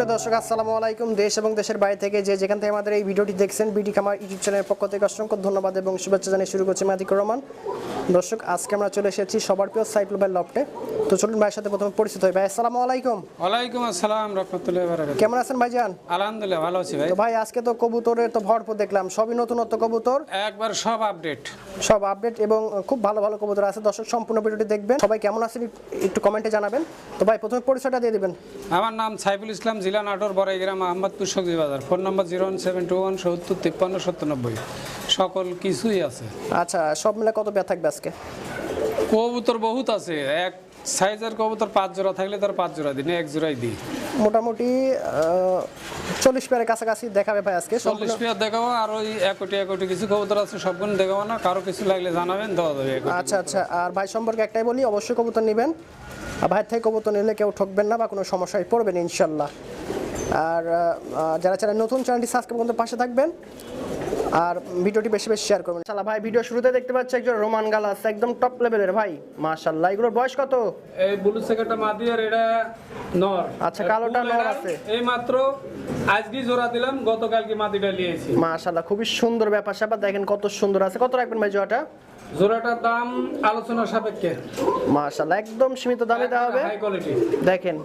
সুপ্রিয় দর্শক আসসালামু আলাইকুম। দেশ এবং দেশের বাইরে থেকে যে যেখান থেকে আমাদের এই ভিডিওটি দেখছেন বিডি খামার ইউটিউব চ্যানেলের পক্ষ থেকে অসংখ্য ধন্যবাদ এবং শুভেচ্ছা জানিয়ে শুরু করছি মাদিকুর রহমান। দর্শক আজকে আমরা চলে এসেছি সবার প্রিয় সাইকেল ভাই লফটে। তো চলুন ভাইয়ের সাথে প্রথমে পরিচিত হই। ভাই আসসালামু আলাইকুম। ওয়ালাইকুম আসসালাম রহমতুল্লাহ বারাকাতুহু। কেমন আছেন ভাইজান? আলহামদুলিল্লাহ ভালো আছি ভাই। তো ভাই আজকে তো কবুতরের তো ভরপুর দেখলাম সবই নতুনত্ব কবুতর। একবার সব আপডেট সব আপডেট এবং খুব ভালো ভালো কবুতর আছে। দর্শক সম্পূর্ণ ভিডিওটি দেখবেন। সবাই কেমন আছেন একটু কমেন্টে জানাবেন। তো ভাই প্রথমে পরিচয়টা দিয়ে দিবেন। আমার নাম সাইফুল ইসলাম জিলা নাটোর বড়াইগ্রাম আহমদপুর সবজি বাজার। Phone number zero one seven two one সত্তর তিপ্পান্ন সত্তানব্বই সকল কিছুই আছে। আচ্ছা সব মিলে কত ব্যথা থাকবে আজকে? কবুতর বহুত আছে। এক সাইজের কবুতর পাঁচ জোড়া থাকলে তার পাঁচ জোড়া দিই না এক জোড়াই দিই। মোটামুটি চল্লিশ পেয়ারের কাছাকাছি দেখাবে ভাই আজকে চল্লিশ পেয়ার দেখাবো আর ওই এক কোটি এক কোটি কিছু কবুতর আছে সবগুলো দেখাবো না কারও কিছু লাগলে জানাবেন দেওয়া যাবে আচ্ছা আচ্ছা আর ভাই সম্পর্কে একটাই বলি অবশ্যই কবুতর নেবেন। আর ভাইয়ের থেকে কবুতর নিলে কেউ ঠকবেন না বা কোনো সমস্যায় পড়বেন ইনশাল্লাহ। আর যারা যারা নতুন চ্যানেলটি সাবস্ক্রাইব করতে পাশে থাকবেন আর ভিডিওটি বেশি বেশি শেয়ার করবেন। শালা ভাই ভিডিও শুরুতে দেখতে পাচ্ছি একজন রোমান গালাস একদম টপ লেভেলের ভাই। মাশাআল্লাহ এগুলোর বয়স কত? এই ব্লু সেকাটা মাদি আর এটা নর। আচ্ছা, কালোটা নর আছে। এই মাত্র আজকে জোড়া দিলাম গতকালকে মাদিটা নিয়েছি। মাশাআল্লাহ খুবই সুন্দর ব্যাপার স্যাপার দেখেন কত সুন্দর আছে। কত রাখবেন ভাই জোয়াটা জোড়াটার দাম আলোচনা সাপেক্ষে। মাশাল্লাহ একদম সীমিত দামে দেওয়া হবে। হাই কোয়ালিটি দেখেন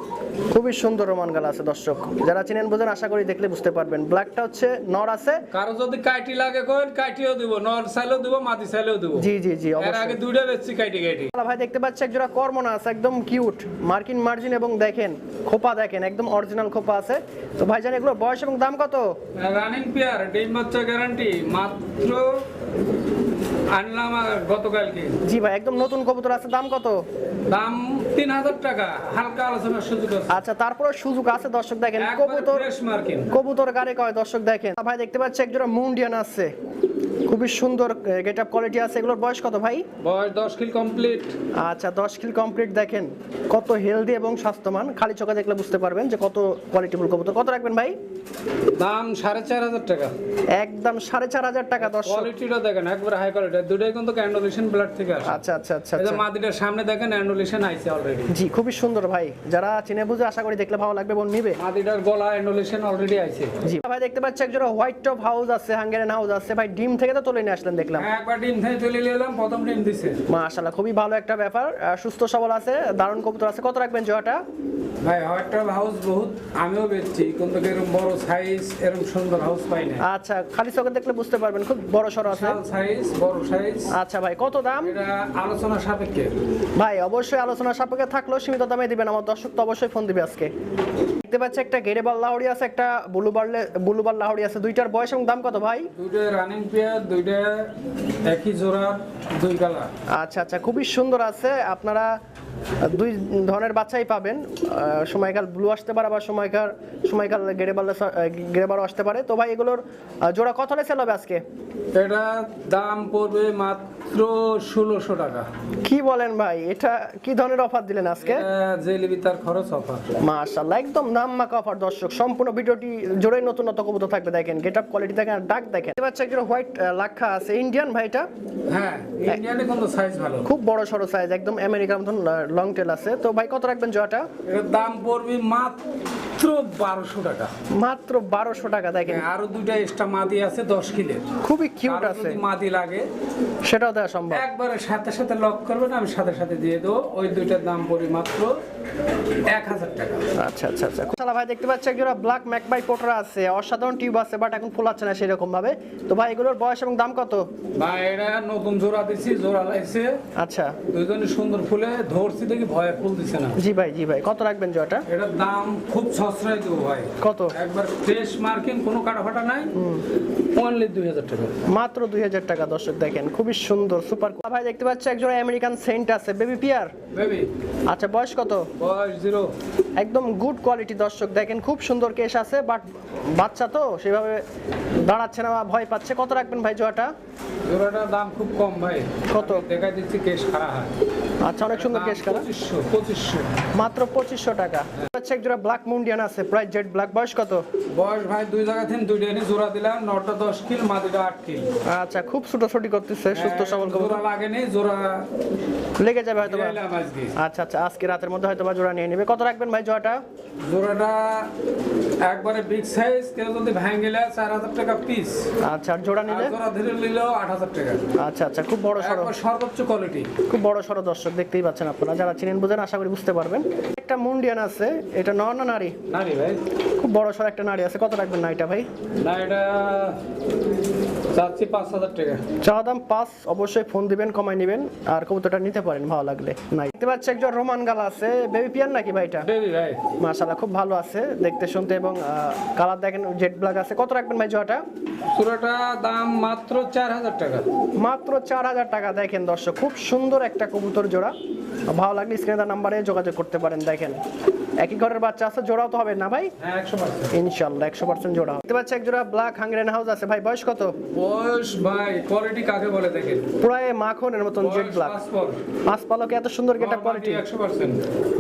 খুবই সুন্দর রোমান গালা আছে দর্শক। যারা চিনেন বোঝেন আশা করি দেখলে বুঝতে পারবেন। ব্ল্যাকটা হচ্ছে নর আছে। কারও যদি কাইটি লাগে কোন কাইটিও দিব। নর সাইলেও দিব মাদি সাইলেও দিব। জি জি জি এর আগে দুইটা বেচছি কাইটি কাইটি। ভাই দেখতে পাচ্ছি একজোড়া কর্মনা আছে একদম কিউট। মার্কিন মার্জিন এবং দেখেন খোপা দেখেন একদম অরিজিনাল খোপা আছে। তো ভাই ভাইজান এগুলো বয়স এবং দাম কত? রানিং পেয়ার ডিম বাচ্চা গ্যারান্টি মাত্র আনলাম গতকালকে? জি ভাই একদম নতুন কবুতর আছে দাম কত? দাম তিন হাজার টাকা হালকা আলোচনার সুযোগ আছে। আচ্ছা তারপরে সুযোগ আছে দর্শক দেখেন কবুতর কবুতর গাড়ি কয় দর্শক দেখেন। ভাই দেখতে পাচ্ছি একজোড়া মুন্ডিয়ান আছে। খুবই সুন্দর গেট আপ কোয়ালিটি আছে। এগুলোর বয়স কত ভাই? বয়স দশ কিল কমপ্লিট আচ্ছা দশ কিল কমপ্লিট দেখেন কত হেলদি এবং স্বাস্থ্যমান খালি চোখে দেখলে বুঝতে পারবেন যে কত কোয়ালিটিফুল কবুতর। কত রাখবেন ভাই? দাম সাড়ে চার হাজার টাকা। একদম সাড়ে চার হাজার টাকা দর্শক। কোয়ালিটিটা দেখেন একবার হাই কোয়ালিটি দুটোই কিন্তু ক্যান্ডোলিশন ব্লাড থেকে আসে। আচ্ছা আচ্ছা আচ্ছা এই যে আচ্ছা। মাদিটার সামনে দেখেন অ্যান্ডোলিশন আইছে অলরেডি জি খুবই সুন্দর ভাই। যারা চিনে বুঝে আশা করি দেখলে ভালো লাগবে বোন নিবে। মাদিটার গলা অ্যান্ডোলিশন অলরেডি আইছে। জি ভাই দেখতে পাচ্ছি একজন হোয়াইট টপ হাউস আছে হাঙ্গেরিয়ান হাউস আছে। ভাই ডিম থেকে তো তুলে নিয়ে আসলেন দেখলাম। একবার ডিম থেকে তুলে নিয়ে এলাম প্রথম ডিম দিছে। মাশাআল্লাহ খুবই ভালো একটা ব্যাপার। সুস্থ সবল আছে দারুণ কবুতর আছে। কত রাখবেন জয়টা? ভাই হোয়াইট হাউস বহুত আমিও বেচছি কিন্তু এরকম বড় সাইজ এরকম সুন্দর হাউস পাই না আচ্ছা খালি চোখে দেখলে বুঝতে পারবেন খুব বড় সড়ো আছে। সাইজ বড় সাইজ আচ্ছা ভাই কত দাম? এটা আলোচনা সাপেক্ষে। ভাই অবশ্যই আলোচনা সাপেক্ষে থাকলেও সীমিত দামে দিবেন। আমার দর্শক তো অবশ্যই ফোন দিবে আজকে। দেখতে পাচ্ছি একটা গেরেবাল লাহড়ি আছে একটা বুলুবার বুলুবার লাহড়ি আছে। দুইটার বয়স এবং দাম কত ভাই? দুইটা রানিং পেয়ার দুইটা একই জোড়া দুই কালার। আচ্ছা আচ্ছা খুবই সুন্দর আছে। আপনারা দুই ধরনের বাচ্চাই পাবেন। সময়কাল ব্লু আসতে পারে আবার সময়কাল সময়কাল গেরেবাল গেরেবারও আসতে পারে। তো ভাই এগুলোর জোড়া কত সেল হবে আজকে? এটা দাম পড়বে মাত্র ষোলোশো টাকা। কি বলেন ভাই এটা কি ধরনের অফার দিলেন আজকে? জেলিবি তার খরচ অফার মাশাআল্লাহ একদম নাম মাকা অফার দর্শক। সম্পূর্ণ ভিডিওটি জোরেই নতুন নতুন কবুতর থাকবে দেখেন গেট আপ কোয়ালিটি দেখেন আর ডাক দেখেন। এবার একজন হোয়াইট লাক্ষা আছে। ইন্ডিয়ান ভাইটা হ্যাঁ ইন্ডিয়ানে কিন্তু সাইজ ভালো। খুব বড় সড়ো সাইজ একদম আমেরিকার মতন লং টেল আছে। তো ভাই কত রাখবেন জোয়াটা? দাম পড়বে মাত্র বারোশো টাকা। মাত্র বারোশো টাকা দেখেন। হ্যাঁ, আরও দুইটা এক্সট্রা মাদি আছে দশ কিলের। খুবই কিউট আছে। মাদি লাগে সেটাও দেওয়া সম্ভব। একবারে সাথে সাথে লক করবেন আমি সাথে সাথে দিয়ে দেবো। ওই দুইটার দাম পড়ি মাত্র এক হাজার টাকা। আচ্ছা আচ্ছা আচ্ছা। শালা ভাই দেখতে পাচ্ছি একজোড়া ব্ল্যাক ম্যাকবাই পোটরা আছে। অসাধারণ টিউব আছে বাট এখন ফুলাচ্ছে না সেরকম ভাবে তো ভাই এগুলোর বয়স এবং দাম কত? বা এটা নতুন জোড়া দিছি জোড়া লাইছে আচ্ছা। দুইজনে সুন্দর ফুলে ধরছি দেখি ভয়ে ফুল দিছে না। জি ভাই জি ভাই কত রাখবেন জয়টা এটার দাম খুব সস্তায় দেবো ভাই। কত? একবার ফ্রেশ মার্কিং কোনো কাটাফাটা নাই। অনলি দুই হাজার টাকা। মাত্র দুই হাজার টাকা দর্শক দেখেন। খুবই সুন্দর সুপার ভাই দেখতে পাচ্ছি একজোড়া আমেরিকান সেন্ট আছে। বেবি পিয়ার বেবি আচ্ছা বয়স কত? বয়স জিরো একদম গুড কোয়ালিটি দর্শক দেখেন। খুব সুন্দর কেস আছে বাট বাচ্চা তো সেভাবে দাঁড়াচ্ছে না বা ভয় পাচ্ছে। কত রাখবেন ভাই জোয়াটা জোড়াটার দাম খুব কম ভাই। কত? দেখা দিচ্ছি কেশ খারাপ হয়। আচ্ছা অনেক সুন্দর কেশ কালার মাত্র পঁচিশশো টাকা। আচ্ছা এক জোড়া ব্ল্যাক মুন্ডিয়ান আছে প্রায় জেড ব্ল্যাক বয়স কত? বয়স ভাই দুই জায়গা থেকে দুইটা এনে জোড়া দিলাম নটা দশ কিল মাদিটা আট কিল। আচ্ছা খুব ছোটাছুটি করতেছে সুস্থ সবল জোড়া লাগেনি জোড়া লেগে যাবে হয়তো আচ্ছা আচ্ছা আজকে রাতের মধ্যে হয়তো বা জোড়া নিয়ে নেবে। কত রাখবেন ভাই জোড়াটা? জোড়াটা একবারে বিগ সাইজ কেউ যদি ভাঙিলে চার হাজার টাকা পিস আচ্ছা আর জোড়া নিলে? জোড়া ধরে নিলেও আট হাজার টাকা। আচ্ছা আচ্ছা খুব বড় সড়ো। সর্বোচ্চ কোয়ালিটি খুব বড় সড়ো দর্শক। দেখতেই পাচ্ছেন আপনারা। যারা চিনেন বুঝেন আশা করি বুঝতে পারবেন। একটা মুন্ডিয়ান আছে এটা নর না নারী? নারী ভাই। খুব বড় সর একটা নারী আছে। কত রাখবেন না এটা ভাই? না এটা চাচ্ছি পাঁচ হাজার টাকা। চা দাম পাঁচ অবশ্যই ফোন দিবেন কমাই নেবেন। আর কবুতরটা নিতে পারেন ভালো লাগলে। নাই। দেখতে পাচ্ছি একজন রোমান গাল আছে। বেবি পিয়ার নাকি ভাইটা? বেবি ভাই। মাশাআল্লাহ খুব ভালো আছে দেখতে শুনতে এবং কালার দেখেন জেড ব্ল্যাক আছে। কত রাখবেন ভাই জোয়াটা জোড়াটা দাম মাত্র চার হাজার টাকা। মাত্র চার হাজার টাকা দেখেন দর্শক খুব সুন্দর একটা কবুতর জোড়া। ভালো লাগলে স্ক্রিনে নাম্বারে যোগাযোগ করতে পারেন দেখেন। একই ঘরের বাচ্চা আছে জোড়াও তো হবে না ভাই? হ্যাঁ একশো পার্সেন্ট ইনশাল্লাহ একশো পার্সেন্ট জোড়া হবে। দেখতে পাচ্ছি এক জোড়া ব্ল্যাক হাঙ্গরেন হাউস আছে। ভাই বয়স কত? বয়স ভাই কোয়ালিটি কাকে বলে দেখেন? প্রায় মাখনের মতন জেড ব্ল্যাক পাঁচ পালকে এত সুন্দর গেটা কোয়ালিটি একশো পার্সেন্ট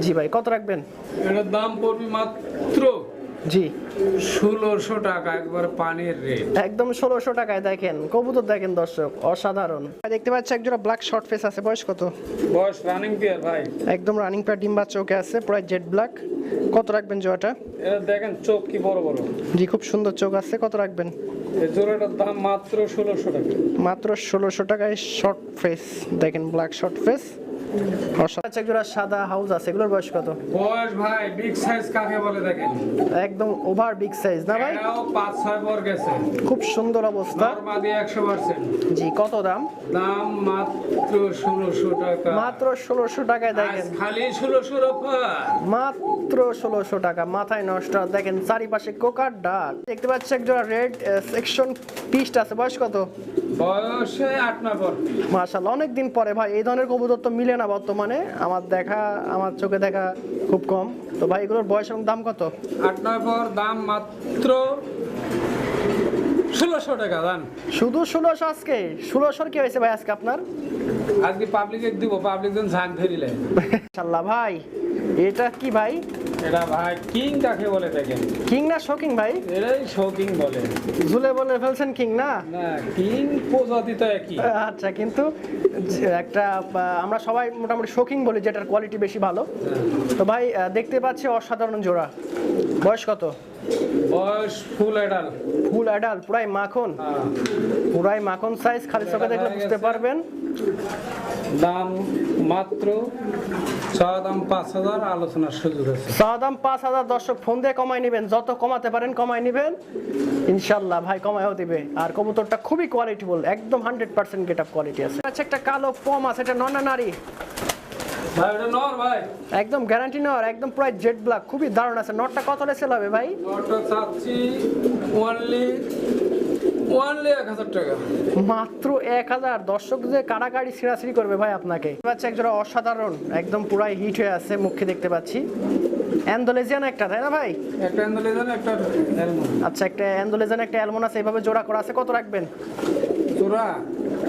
জি ভাই কত রাখবেন? এটার দাম পড়বে মাত্র জি। ষোলোশো টাকা একবার পানির রেট। একদম ষোলোশো টাকায় দেখেন কবুতর দেখেন দর্শক অসাধারণ। দেখতে পাচ্ছি এক জোড়া ব্ল্যাক শর্ট ফেস আছে বয়স কত? বয়স রানিং পেয়ার ভাই। একদম রানিং প্যাড ডিম বাচ্চা ওকে আছে প্রায় জেড ব্ল্যাক কত রাখবেন জোড়াটা? এটা দেখেন চোখ কি বড় বড়। জি খুব সুন্দর চোখ আছে কত রাখবেন? এই জোড়াটার দাম মাত্র ষোলোশো টাকা। মাত্র ষোলোশো টাকায় শর্ট ফেস দেখেন ব্ল্যাক শর্ট ফেস আচ্ছা এক জোড়া সাদা হাউস আছে এগুলোর বয়স কত? বয়স ভাই বিগ সাইজ কাকে বলে দেখেন? একদম ওভার বিগ সাইজ না ভাই? এটাও পাঁচ ছয় বর গেছে। খুব সুন্দর অবস্থা। নর্মাদি একশো পার্সেন্ট জি কত দাম? দাম মাত্র ষোলোশো টাকা। মাত্র ষোলোশো টাকায় দেখেন। খালি ষোলোশোর অফার মাত্র ষোলোশো টাকা মাথায় নষ্ট। দেখেন চারিপাশে কোকার ডাক দেখতে পাচ্ছি একজোড়া রেড সেকশন পিস্ট আছে। বয়স কত? বয়সে আট নয় বর। মার্শাল অনেক দিন পরে ভাই এই ধরনের কবুতর তো মিলে না বর্তমানে। আমার দেখা আমার চোখে দেখা খুব কম। তো ভাই এগুলোর বয়স এবং দাম কত? আট নয় পর দাম মাত্র ষোলোশো টাকা দান শুধু ষোলোশো আজকে? ষোলোশোর কি হয়েছে ভাই আজকে আপনার? আজকে পাবলিকে দিব পাবলিক জন ঝাঁক ধরিলে। ভাই এটা কি ভাই? এটা ভাই কিং কাকে বলে দেখেন? কিং না শোকিং ভাই? এটাই শৌকিং বলে। ঝুলে বলে ফেলছেন কিং না? না কিং প্রজাতি তো একই। আচ্ছা কিন্তু একটা আমরা সবাই মোটামুটি শোকিং বলি যেটার কোয়ালিটি বেশি ভালো। তো ভাই দেখতে পাচ্ছি অসাধারণ জোড়া। বয়স কত? বয়স ফুল এডাল ফুল অ্যাডাল পুরাই মাখন। হ্যাঁ। পুরাই মাখন সাইজ খালি চোখে দেখলে বুঝতে পারবেন। দাম মাত্র চা দাম পাঁচ হাজার আলোচনার সুযোগ আছে। চাওয়া দাম পাঁচ হাজার দর্শক ফোন দিয়ে কমাই নেবেন। যত কমাতে পারেন কমাই নেবেন। ইনশাল্লাহ ভাই কমায়ও দিবে। আর কবুতরটা খুবই কোয়ালিটিফুল একদম hundred percent get up quality আছে। আচ্ছা একটা কালো পম আছে এটা নন নারী? ভাই ওটা নর ভাই। একদম গ্যারান্টি নেওয়ার একদম প্রায় জেড ব্ল্যাক খুবই দারুণ আছে। নটটা কত সেল হবে ভাই? চাচ্ছি ওয়ানলি ওয়ানলি এক হাজার টাকা। মাত্র এক হাজার। দর্শক যে ছিঁড়াছিড়ি করবে ভাই আপনাকে। পাচ্ছি একজোড়া অসাধারণ একদম পুরাই হিট হয়ে আছে মুখে দেখতে পাচ্ছি। অ্যান্ডোলেজিয়ান একটা তাই না ভাই? একটা একটা আচ্ছা একটা অ্যান্ডোলেজিয়ান একটা অ্যালমন আছে এইভাবে জোড়া করা আছে কত রাখবেন? তোরা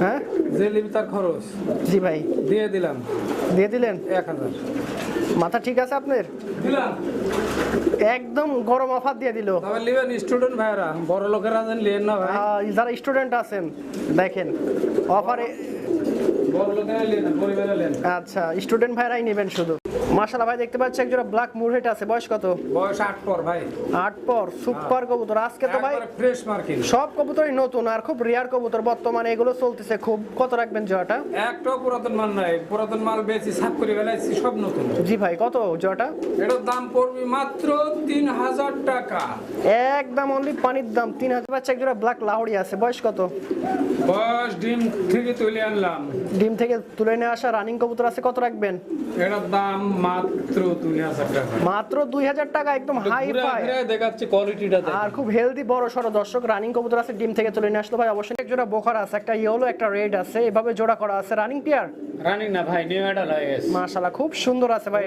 হ্যাঁ? যে লিবি তার খরচ। জি ভাই। দিয়ে দিলাম। দিয়ে দিলেন? এক হাজার। মাথা ঠিক আছে আপনার? দিলাম। একদম গরম অফার দিয়ে দিল। তবে লিবেন স্টুডেন্ট ভাইরা বড় লোকেরা যেন লিয়েন না ভাই? যারা স্টুডেন্ট আছেন দেখেন অফারে বড় লোকেরা লিয়েন না পরিবারে লিয়েন আচ্ছা স্টুডেন্ট ভাইরাই নেবেন শুধু। মাশাআল্লাহ ভাই দেখতে পাচ্ছি একজোড়া ব্ল্যাক মুরহেট আছে। বয়স কত? বয়স আট পর ভাই। আট পর সুপার কবুতর। আজকে তো ভাই ফ্রেশ মার্কিং সব কবুতরই নতুন আর খুব রেয়ার কবুতর। বর্তমানে এগুলো চলতেছে। খুব কত রাখবেন জোয়াটা একটাও পুরাতন মাল নাই। পুরাতন মাল বেশি সাফ করে সব নতুন। জি ভাই কত জোয়াটা এটার দাম পড়বে মাত্র তিন হাজার টাকা। একদম অনলি পানির দাম। তিন হাজার। বাচ্চা একজোড়া ব্ল্যাক লাহড়ি আছে। বয়স কত? বয়স ডিম থেকে তুলে আনলাম। ডিম থেকে তুলে নিয়ে আসা রানিং কবুতর আছে। কত রাখবেন? এটার দাম মাত্র দুই হাজার টাকা। মাত্র দুই হাজার টাকা একদম হাই ফাই ফিরে কোয়ালিটিটা আর খুব হেলদি বড় সড়ো দর্শক রানিং কবুতর আছে ডিম থেকে তুলে নিয়ে আসলো ভাই অবশ্যই এক জোড়া বোখার আছে একটা ইয়েলো একটা রেড আছে এভাবে জোড়া করা আছে রানিং পিয়ার রানিং না ভাই নিউ অ্যাডাল মাশাআল্লাহ খুব সুন্দর আছে ভাই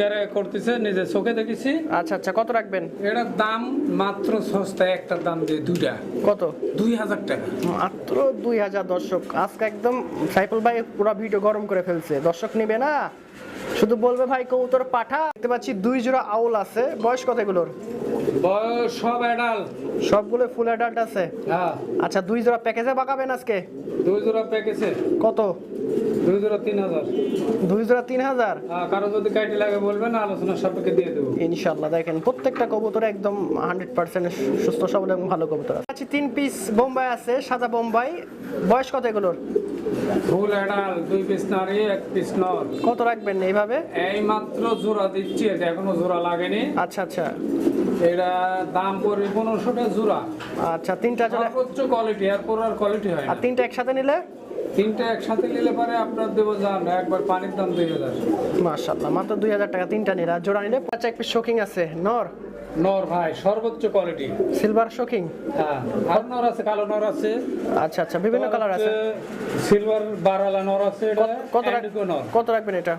গ্যারে করতেছে নিজে চোখে দেখেছি। আচ্ছা আচ্ছা কত রাখবেন? এটার দাম মাত্র সস্তা একটার দাম দিয়ে দুইটা। কত? দুই হাজার টাকা। মাত্র দুই হাজার দর্শক আজকে একদম সাইফুল ভাই পুরো ভিডিও গরম করে ফেলছে। দর্শক নিবে না? শুধু বলবে ভাই কবুতর পাঠা। দেখতে পাচ্ছি দুই জোড়া আউল আছে। বয়স কত এগুলোর? বয়স সব অ্যাডাল সবগুলো ফুল অ্যাডাল্ট আছে? হ্যাঁ। আচ্ছা দুই জোড়া প্যাকেজে পাকাবেন আজকে? দুই জোড়া প্যাকেজে কত? দুই জোড়া তিন হাজার। দুই জোড়া তিন হাজার? হ্যাঁ, কারও যদি কাইটি লাগে বলবেন আলোচনা সাপেক্ষে দিয়ে দেবো। ইনশাল্লাহ দেখেন প্রত্যেকটা কবুতর একদম হান্ড্রেড পার্সেন্ট সুস্থ সবল এবং ভালো কবুতর আছে। আচ্ছা তিন পিস বোম্বাই আছে সাদা বোম্বাই। বয়স কত এগুলোর? ফুল অ্যাডাল দুই পিস নারী এক পিস নর। কত রাখবেন এইভাবে? এই মাত্র জোড়া দিচ্ছি এখনও জোড়া লাগেনি। আচ্ছা আচ্ছা। এটা দাম পড়বে পনেরোশো টাকা জোড়া। আচ্ছা তিনটা সর্বোচ্চ কোয়ালিটি এরপর আর কোয়ালিটি হয় আর তিনটা একসাথে নিলে? তিনটা একসাথে নিলে পারে আপনার দেবো একবার পানির দাম দুই হাজার মাশাল্লাহ মাত্র দুই হাজার টাকা তিনটা নিলে। আর জোড়া নিলে আচ্ছা এক পিস শোকিং আছে। নর? নর ভাই সর্বোচ্চ কোয়ালিটি সিলভার শোকিং হ্যাঁ আর নর আছে কালো নর আছে। আচ্ছা আচ্ছা বিভিন্ন কালার আছে। সিলভার বারালা নর আছে এটা কত রাখবেন এটা?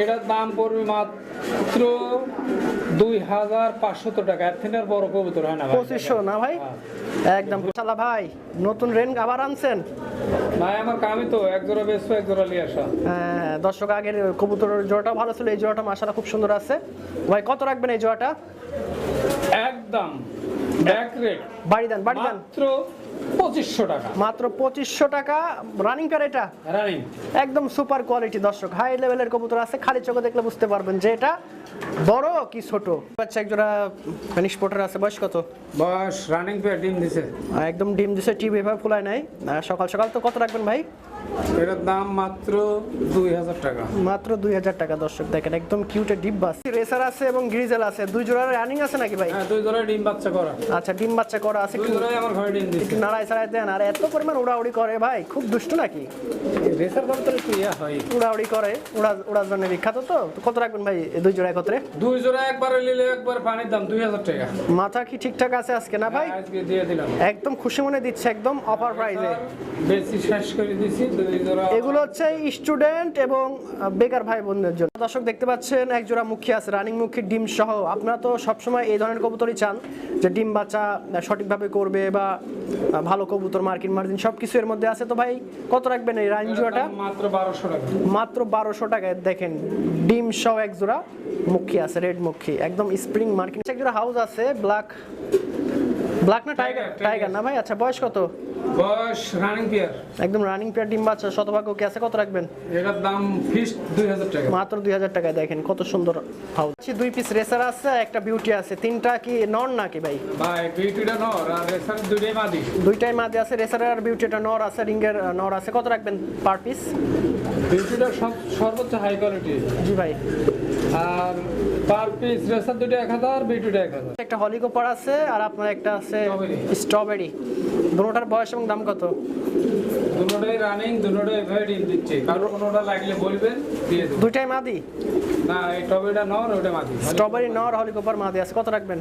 এটার দাম পড়বে মাত্র দুই হাজার পাঁচশত টাকা। এর থেকে বড় কবুতর হয় না পঁচিশশো না ভাই? একদম। চালা ভাই নতুন রেন আবার আনছেন? ভাই আমার কামই তো এক জোড়া বেসবো এক জোড়া নিয়ে আসা। হ্যাঁ, দর্শক আগের কবুতরের জোড়াটা ভালো ছিল এই জোড়াটা মাসালা খুব সুন্দর আছে। ভাই কত রাখবেন এই জোড়াটা? একদম। Back rate. বাড়ি দেন বাড়ি দেন। মাত্র পঁচিশশো টাকা। মাত্র পঁচিশশো টাকা। রানিং কার এটা? রানিং একদম সুপার কোয়ালিটি দর্শক। হাই লেভেলের কবুতর আছে খালি চোখে দেখলে বুঝতে পারবেন যে এটা বড় কি ছোট। আচ্ছা একজোড়া ফিনিশ পোটার আছে বয়স কত? বয়স রানিং ডিম দিছে। একদম ডিম দিছে টিভি এভাবে ফুলায় নাই। আহ, সকাল সকাল তো কত রাখবেন ভাই? এটার দাম মাত্র দুই হাজার টাকা। মাত্র দুই হাজার টাকা দর্শক দেখেন একদম কিউটের ডিব্বা রেসার আছে এবং গ্রিজেল আছে। দুই জোড়া রানিং আছে নাকি ভাই? হ্যাঁ দুই জোড়ায় ডিম বাচ্চা করা। আচ্ছা ডিম বাচ্চা করা আছে। দুই একটু আমার ঘরে ডিম দিছে। নাড়াই ছাড়াই দেন। আর এত পরিমাণ উড়াউড়ি করে ভাই খুব দুষ্ট নাকি? রেসার দাম তো একটু ইয়া হয়। উড়াউড়ি করে উড়া উড়ার জন্য বিখ্যাত তো। কত রাখবেন ভাই দুই জোড়া একত্রে? দুই জোড়া একবারে নিলে একবার পানির দাম দুই হাজার টাকা। মাথা কি ঠিকঠাক আছে আজকে না ভাই? আজকে দিয়ে দিলাম। একদম খুশি মনে দিচ্ছে একদম অফার প্রাইজে বেশি শেষ করে দিছি। জোড়া এগুলো হচ্ছে স্টুডেন্ট এবং বেকার ভাই বোনদের জন্য। দর্শক দেখতে পাচ্ছেন এক জোড়া মুখী আছে রানিং মুখী ডিম সহ। আপনারা তো সবসময় এই ধরনের কবুতরই চান যে ডিম বাচ্চা সঠিকভাবে করবে বা ভালো কবুতর মার্কিন মার্জিন সব কিছু এর মধ্যে আছে। তো ভাই কত রাখবেন এই রানিং জোড়াটা? মাত্র বারোশো টাকা। মাত্র বারোশো টাকায় দেখেন ডিম সহ এক জোড়া মুখী আছে রেড মুখী একদম স্প্রিং মার্কিন। এক জোড়া হাউস আছে ব্ল্যাক ব্ল্যাক না টাইগার? টাইগার না ভাই? আচ্ছা বয়স কত? বয়স রানিং পিয়ার একদম রানিং পেয়ার ডিম বাচ্চা শতভাগ্য কি আছে কত রাখবেন? এটার দাম দুই হাজার টাকা। মাত্র দুই হাজার টাকায় দেখেন কত সুন্দর হাউস দুই পিস রেসার আছে একটা বিউটি আছে। তিনটা কি নর নাকি ভাই? ভাই বিউটিটা নর আর রেসার দুটোই মাদি। দুইটাই মাঝে আছে রেসারের আর বিউটিটা নর আছে রিঙ্গের নর আছে। কত রাখবেন পার পিস বিউটিটা সব- সর্বোচ্চ হাই কোয়ালিটি জি ভাই। আর পার পিস রেসার দুটো এক হাজার বিউটিটা এক হাজার। একটা হলিকপার আছে আর আপনার একটা আছে স্ট্রবেরি। দুটোটার বয়স এবং দাম কত? দুটোটাই রানিং দুটোটাই এভাবে ডিম দিচ্ছে। কারও কোনোটা লাগলে বলবেন দিয়ে দেবো। দুইটাই মাদি? না এই টবেটা নর ওটা মাদি। স্ট্রবেরি নর হলিকোপার মাদি আছে। কত রাখবেন?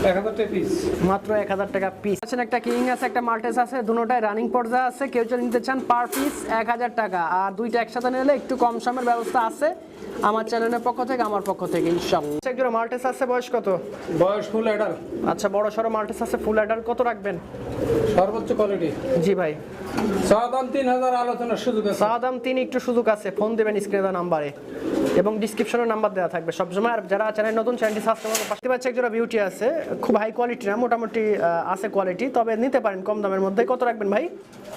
মাত্র এক হাজার টাকা পিস আছেন একটা কিং আছে একটা মাল্টেস আছে দুটোটাই রানিং পর্যা আছে। কেউ যদি নিতে চান পার পিস এক হাজার টাকা। আর দুইটা একসাথে নিলে একটু কম সমের ব্যবস্থা আছে আমার চ্যানেলের পক্ষ থেকে আমার পক্ষ থেকে ইনশাল্লাহ একজন মাল্টেস আছে বয়স কত? বয়স ফুল অ্যাডাল আচ্ছা বড় সড়ো মাল্টেস আছে ফুল অ্যাডার কত রাখবেন? সর্বোচ্চ কোয়ালিটি জি ভাই। চা দাম তিন হাজার আলোচনার সুযোগ আছে। চা দাম তিন একটু সুযোগ আছে ফোন দেবেন স্ক্রিনে নাম্বারে এবং ডিসক্রিপশনে নাম্বার দেওয়া থাকবে। সবসময় আর যারা চ্যানেল নতুন চ্যানেলটি সাবস্ক্রাইব করে পাশে পাচ্ছে একজোড়া বিউটি আছে। খুব হাই কোয়ালিটি না মোটামুটি আছে কোয়ালিটি তবে নিতে পারেন কম দামের মধ্যে। কত রাখবেন ভাই?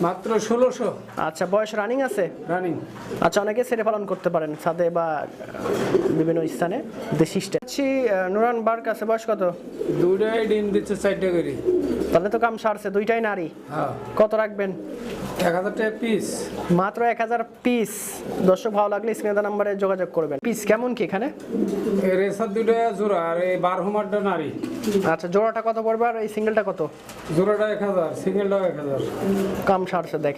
মাত্র ষোলোশো। আচ্ছা বয়স রানিং আছে? রানিং আচ্ছা অনেকে সেরে পালন করতে পারেন ছাদে বা বিভিন্ন স্থানে। দেশি আচ্ছি নুরান বার্ক আছে বয়স কত? দুটাই ডিম দিচ্ছে চারটে করে। তাহলে তো কাম সারছে দুইটাই নারী। হ্যাঁ। কত রাখবেন? এক হাজার টাকা পিস মাত্র এক হাজার পিস দর্শক ভালো লাগলে স্ক্রিনে নাম্বারে যোগাযোগ করবেন। পিস কেমন কি এখানে? রেসার দুটো জোড়া আর এই বার হোমারটা নারী। আচ্ছা জোড়াটা কত পড়বে আর এই সিঙ্গেলটা কত? জোড়াটা এক হাজার সিঙ্গেলটা এক হাজার। কাম সারছে দেখ